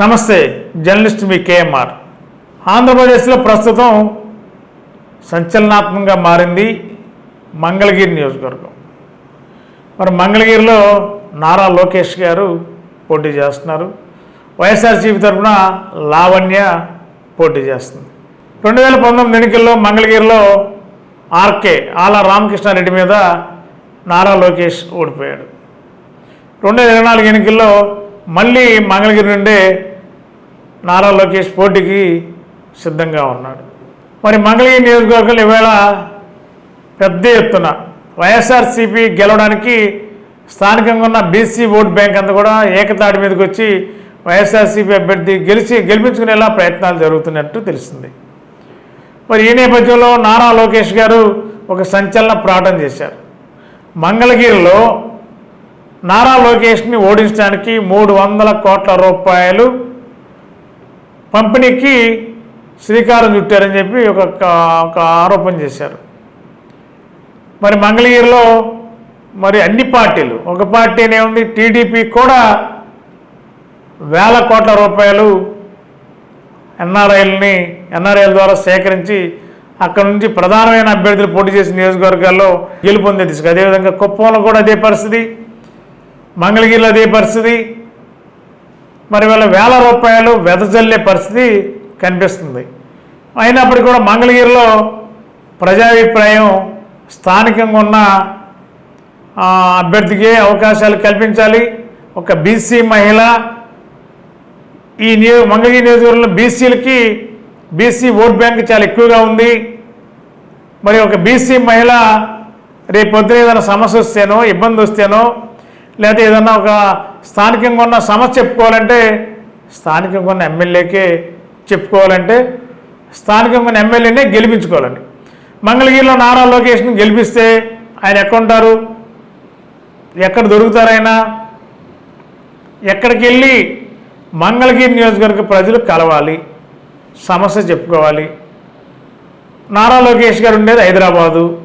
నమస్తే జర్నలిస్ట్ మీ కేఎంఆర్. ఆంధ్రప్రదేశ్లో ప్రస్తుతం సంచలనాత్మకంగా మారింది మంగళగిరి నియోజకవర్గం. మరి మంగళగిరిలో నారా లోకేష్ గారు పోటీ చేస్తున్నారు. వైఎస్ఆర్సీపీ తరఫున లావణ్య పోటీ చేస్తుంది. రెండు వేల పంతొమ్మిది ఎన్నికల్లో మంగళగిరిలో ఆర్కే ఆల రామకృష్ణారెడ్డి మీద నారా లోకేష్ ఓడిపోయాడు. రెండు వేల ఇరవై నాలుగు ఎన్నికల్లో మళ్ళీ మంగళగిరి నుండే నారా లోకేష్ పోటీకి సిద్ధంగా ఉన్నాడు. మరి మంగళగిరి నియోజకవర్గంలో ఈవేళ పెద్ద ఎత్తున వైఎస్ఆర్సీపీ గెలవడానికి స్థానికంగా ఉన్న బీసీ ఓట్ బ్యాంక్ అంతా కూడా ఏకతాటి మీదకి వచ్చి వైఎస్ఆర్సీపీ అభ్యర్థి గెలిచి గెలిపించుకునేలా ప్రయత్నాలు జరుగుతున్నట్టు తెలిసింది మరి ఈ నేపథ్యంలో నారా లోకేష్ గారు ఒక సంచలన ప్రకటన చేశారు. మంగళగిరిలో నారా లోకేష్ని ఓడించడానికి మూడు వందల కోట్ల రూపాయలు పంపిణీకి శ్రీకారం చుట్టారని చెప్పి ఒక ఒక ఆరోపణ చేశారు. మరి మంగళగిరిలో మరి అన్ని పార్టీలు ఒక పార్టీనే ఉంది టీడీపీ కూడా వేల కోట్ల రూపాయలు ఎన్ఆర్ఐల్ని ఎన్ఆర్ఐల ద్వారా సేకరించి అక్కడ నుంచి ప్రధానమైన అభ్యర్థులు పోటీ చేసిన నియోజకవర్గాల్లో గెలుపొందే దిశగా అదేవిధంగా కుప్పంలో కూడా అదే పరిస్థితి. మంగళగిరిలో అదే పరిస్థితి. మరి వాళ్ళ వేల రూపాయలు వెదజల్లే పరిస్థితి కనిపిస్తుంది. అయినప్పటికీ కూడా మంగళగిరిలో ప్రజాభిప్రాయం స్థానికంగా ఉన్న ఆ, అభ్యర్థికి అవకాశాలు కల్పించాలి. ఒక బీసీ మహిళ ఈ నియో మంగళగిరి నియోజకవర్గంలో బీసీలకి బీసీ ఓట్ బ్యాంక్ చాలా ఎక్కువగా ఉంది. మరి ఒక బీసీ మహిళ రేపు ఏదైనా సమస్య వస్తేనో ఇబ్బంది వస్తేనో లేకపోతే ఏదన్నా ఒక స్థానికంగా ఉన్న సమస్య చెప్పుకోవాలంటే స్థానికంగా ఉన్న ఎమ్మెల్యేకే చెప్పుకోవాలంటే స్థానికంగా ఉన్న ఎమ్మెల్యేనే గెలిపించుకోవాలండి. మంగళగిరిలో నారా లోకేష్ని గెలిపిస్తే ఆయన ఎక్కడుంటారు? ఎక్కడ దొరుకుతారు ఆయన? ఎక్కడికి వెళ్ళి మంగళగిరి నియోజకవర్గ ప్రజలు కలవాలి సమస్య చెప్పుకోవాలి? నారా లోకేష్ గారు ఉండేది హైదరాబాదు.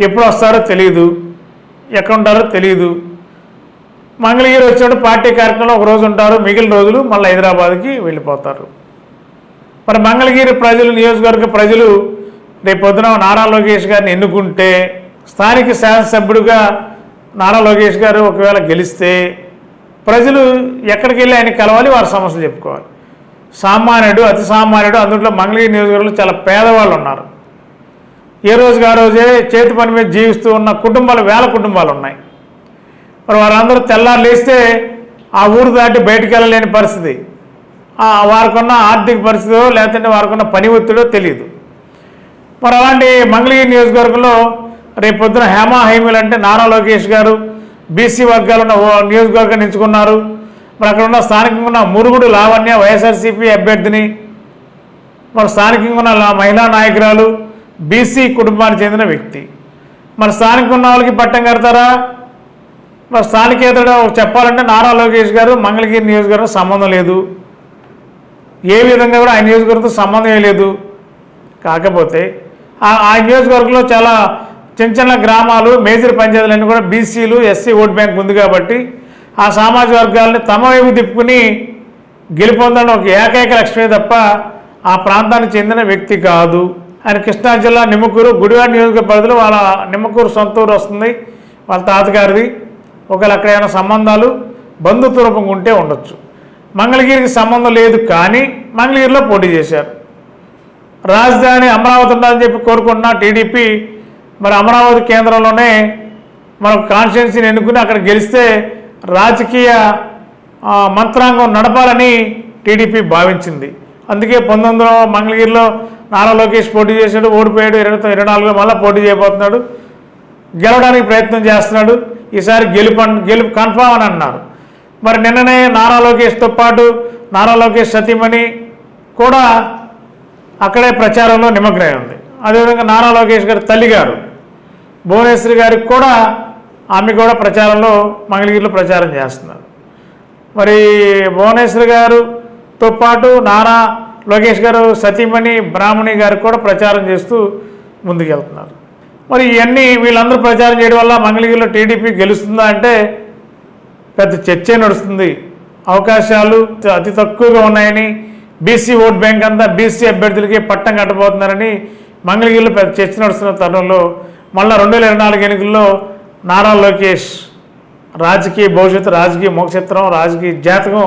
ఎప్పుడు వస్తారో తెలియదు ఎక్కడ ఉంటారో తెలియదు మంగళగిరి వచ్చినప్పుడు పార్టీ కార్యక్రమంలో ఒక రోజు ఉంటారు మిగిలిన రోజులు మళ్ళీ హైదరాబాద్కి వెళ్ళిపోతారు. మరి మంగళగిరి ప్రజలు నియోజకవర్గ ప్రజలు రేపు పొద్దున నారా లోకేష్ గారిని ఎన్నుకుంటే స్థానిక శాసనసభ్యుడిగా నారా లోకేష్ గారు ఒకవేళ గెలిస్తే ప్రజలు ఎక్కడికి వెళ్ళి ఆయన కలవాలి వారి సమస్యలు చెప్పుకోవాలి. సామాన్యుడు అతి సామాన్యుడు అందులో మంగళగిరి నియోజకవర్గంలో చాలా పేదవాళ్ళు ఉన్నారు. ఏ రోజుకి ఆ రోజే చేతి పని మీద జీవిస్తూ ఉన్న కుటుంబాలు వేల కుటుంబాలు ఉన్నాయి. మరి వారందరూ తెల్లారు లేస్తే ఆ ఊరు దాటి బయటికి వెళ్ళలేని పరిస్థితి. వారికి వారికున్న ఆర్థిక పరిస్థితో లేదంటే వారికున్న పని ఒత్తిడో తెలియదు మరి అలాంటి మంగళగిరి నియోజకవర్గంలో రేపు పొద్దున హేమా హైమీలు అంటే నారా లోకేష్ గారు బీసీ వర్గాలు ఉన్న ఓ నియోజకవర్గాన్ని ఎంచుకున్నారు మరి అక్కడ ఉన్న స్థానికంగా ఉన్న మురుగుడు లావణ్య వైఎస్ఆర్సీపీ అభ్యర్థిని. మరి స్థానికంగా ఉన్న లా- మహిళా నాయకురాలు బీసీ కుటుంబానికి చెందిన వ్యక్తి. మన స్థానికంగా ఉన్న వాళ్ళకి పట్టం కడతారా? మరి స్థానికేతడు చెప్పాలంటే నారా లోకేష్ గారు మంగళగిరి నియోజకవర్గం సంబంధం లేదు. ఏ విధంగా కూడా ఆ నియోజకవర్గంతో సంబంధమే లేదు. కాకపోతే ఆ ఆ నియోజకవర్గంలో చాలా చిన్న చిన్న గ్రామాలు మేజర్ పంచాయతీలన్నీ కూడా బీసీలు ఎస్సీ ఓట్ బ్యాంక్ ఉంది కాబట్టి ఆ సామాజిక వర్గాలని తమ వైపు తిప్పుకుని గెలుపొందడం ఒక ఏకైక లక్ష్యమే తప్ప ఆ ప్రాంతానికి చెందిన వ్యక్తి కాదు. ఆయన కృష్ణా జిల్లా నిమ్మకూరు గుడివాడ నియోజక పరిధిలో వాళ్ళ నిమ్మకూరు సొంతూరు వస్తుంది. వాళ్ళ తాతగారిది. ఒకవేళ అక్కడ ఏమైనా సంబంధాలు బంధుత్వరూపంగా ఉంటే ఉండొచ్చు. మంగళగిరికి సంబంధం లేదు కానీ మంగళగిరిలో పోటీ చేశారు. రాజధాని అమరావతి ఉండాలని చెప్పి కోరుకుంటున్న టీడీపీ మరి అమరావతి కేంద్రంలోనే మన కాన్స్టిట్యున్సీని ఎన్నుకుని అక్కడ గెలిస్తే రాజకీయ మంత్రాంగం నడపాలని టీడీపీ భావించింది. అందుకే పంతొమ్మిదిలో మంగళగిరిలో నారా లోకేష్ పోటీ చేశాడు ఓడిపోయాడు ఇరవై ఇరవై నాలుగులో మళ్ళీ పోటీ చేయబోతున్నాడు. గెలవడానికి ప్రయత్నం చేస్తున్నాడు. ఈసారి గెలుపు గెలుపు కన్ఫామ్ అని అన్నారు. మరి నిన్ననే నారా లోకేష్తో పాటు నారా లోకేష్ సతీమణి కూడా అక్కడే ప్రచారంలో నిమగ్నమై ఉంది. అదేవిధంగా నారా లోకేష్ గారి తల్లిగారు భువనేశ్వరి గారికి కూడా ఆమె కూడా ప్రచారంలో మంగళగిరిలో ప్రచారం చేస్తున్నారు. మరి భువనేశ్వరి గారు తో పాటు నారా లోకేష్ గారు సతీమణి బ్రాహ్మణి గారు కూడా ప్రచారం చేస్తూ ముందుకెళ్తున్నారు. మరి ఇవన్నీ వీళ్ళందరూ ప్రచారం చేయడం వల్ల మంగళగిరిలో టీడీపీ గెలుస్తుందా అంటే పెద్ద చర్చే నడుస్తుంది. అవకాశాలు అతి తక్కువగా ఉన్నాయని బీసీ ఓట్ బ్యాంక్ అంతా బీసీ అభ్యర్థులకి పట్టం కట్టబోతున్నారని మంగళగిరిలో పెద్ద చర్చ నడుస్తున్న తరుణంలో మళ్ళీ రెండు వేల ఇరవై నాలుగు ఎన్నికల్లో నారా లోకేష్ రాజకీయ భవిష్యత్తు రాజకీయ మోక్షత్రం రాజకీయ జాతకం